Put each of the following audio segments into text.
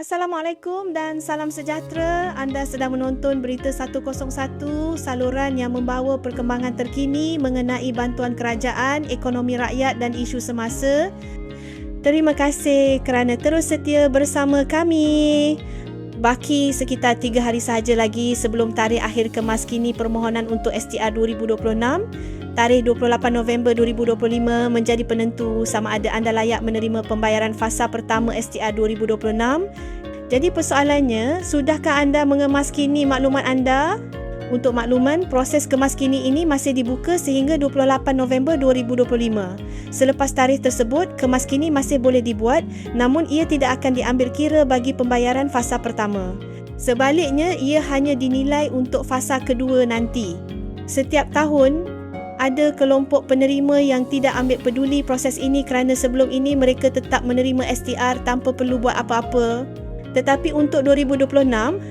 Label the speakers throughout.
Speaker 1: Assalamualaikum dan salam sejahtera. Anda sedang menonton Berita 101, saluran yang membawa perkembangan terkini mengenai bantuan kerajaan, ekonomi rakyat dan isu semasa. Terima kasih kerana terus setia bersama kami. Baki sekitar tiga hari sahaja lagi sebelum tarikh akhir kemaskini permohonan untuk STR 2026. Tarikh 28 November 2025 menjadi penentu sama ada anda layak menerima pembayaran fasa pertama STR 2026. Jadi persoalannya, sudahkah anda mengemaskini maklumat anda? Untuk makluman, proses kemaskini ini masih dibuka sehingga 28 November 2025. Selepas tarikh tersebut, kemaskini masih boleh dibuat namun ia tidak akan diambil kira bagi pembayaran fasa pertama. Sebaliknya, ia hanya dinilai untuk fasa kedua nanti. Setiap tahun, ada kelompok penerima yang tidak ambil peduli proses ini kerana sebelum ini mereka tetap menerima STR tanpa perlu buat apa-apa. Tetapi untuk 2026,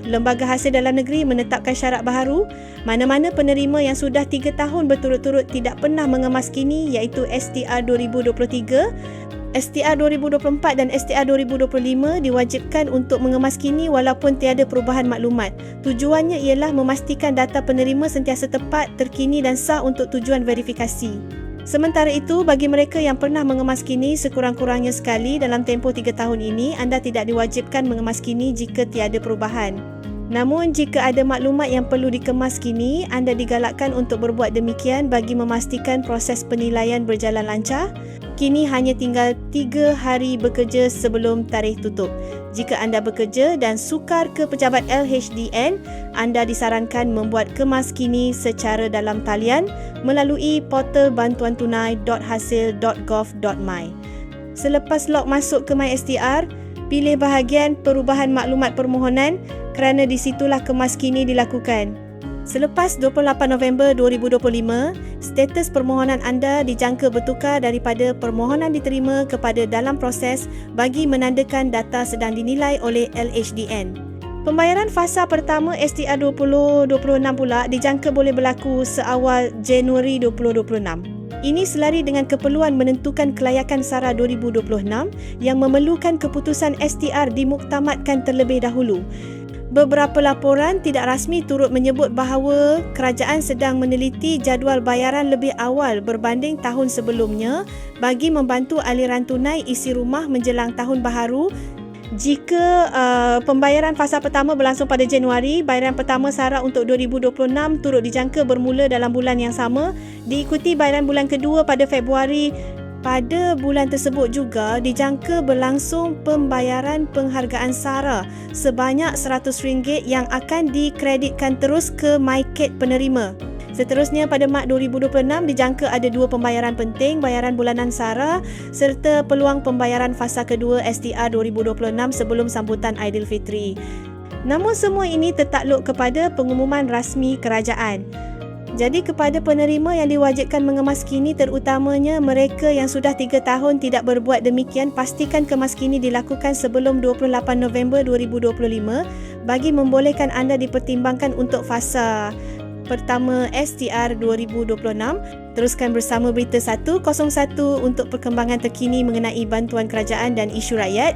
Speaker 1: Lembaga Hasil Dalam Negeri menetapkan syarat baharu mana-mana penerima yang sudah 3 tahun berturut-turut tidak pernah mengemas kini iaitu STR 2023 STR 2024 dan STR 2025 diwajibkan untuk mengemas kini walaupun tiada perubahan maklumat. Tujuannya ialah memastikan data penerima sentiasa tepat, terkini dan sah untuk tujuan verifikasi. Sementara itu, bagi mereka yang pernah mengemas kini sekurang-kurangnya sekali dalam tempoh 3 tahun ini, anda tidak diwajibkan mengemas kini jika tiada perubahan. Namun jika ada maklumat yang perlu dikemas kini, anda digalakkan untuk berbuat demikian bagi memastikan proses penilaian berjalan lancar. Kini hanya tinggal 3 hari bekerja sebelum tarikh tutup. Jika anda bekerja dan sukar ke pejabat LHDN, anda disarankan membuat kemas kini secara dalam talian melalui portal bantuantunai.hasil.gov.my. Selepas log masuk ke MySTR, pilih bahagian perubahan maklumat permohonan kerana di situlah kemaskini dilakukan. Selepas 28 November 2025, status permohonan anda dijangka bertukar daripada permohonan diterima kepada dalam proses bagi menandakan data sedang dinilai oleh LHDN. Pembayaran fasa pertama STR 2026 pula dijangka boleh berlaku seawal Januari 2026. Ini selari dengan keperluan menentukan kelayakan SARA 2026 yang memerlukan keputusan STR dimuktamadkan terlebih dahulu. Beberapa laporan tidak rasmi turut menyebut bahawa kerajaan sedang meneliti jadual bayaran lebih awal berbanding tahun sebelumnya bagi membantu aliran tunai isi rumah menjelang tahun baharu jika uh, pembayaran fasa pertama berlangsung pada Januari, bayaran pertama SARA untuk 2026 turut dijangka bermula dalam bulan yang sama, diikuti bayaran bulan kedua pada Februari. Pada bulan tersebut juga dijangka berlangsung pembayaran penghargaan SARA sebanyak RM100 yang akan dikreditkan terus ke MyCat penerima. Seterusnya pada Mac 2026 dijangka ada dua pembayaran penting, bayaran bulanan SARA serta peluang pembayaran fasa kedua STR 2026 sebelum sambutan Aidilfitri. Namun semua ini tertakluk kepada pengumuman rasmi kerajaan. Jadi kepada penerima yang diwajibkan mengemas kini terutamanya mereka yang sudah 3 tahun tidak berbuat demikian pastikan kemas kini dilakukan sebelum 28 November 2025 bagi membolehkan anda dipertimbangkan untuk fasa pertama STR 2026. Teruskan bersama Berita 101 untuk perkembangan terkini mengenai bantuan kerajaan dan isu rakyat.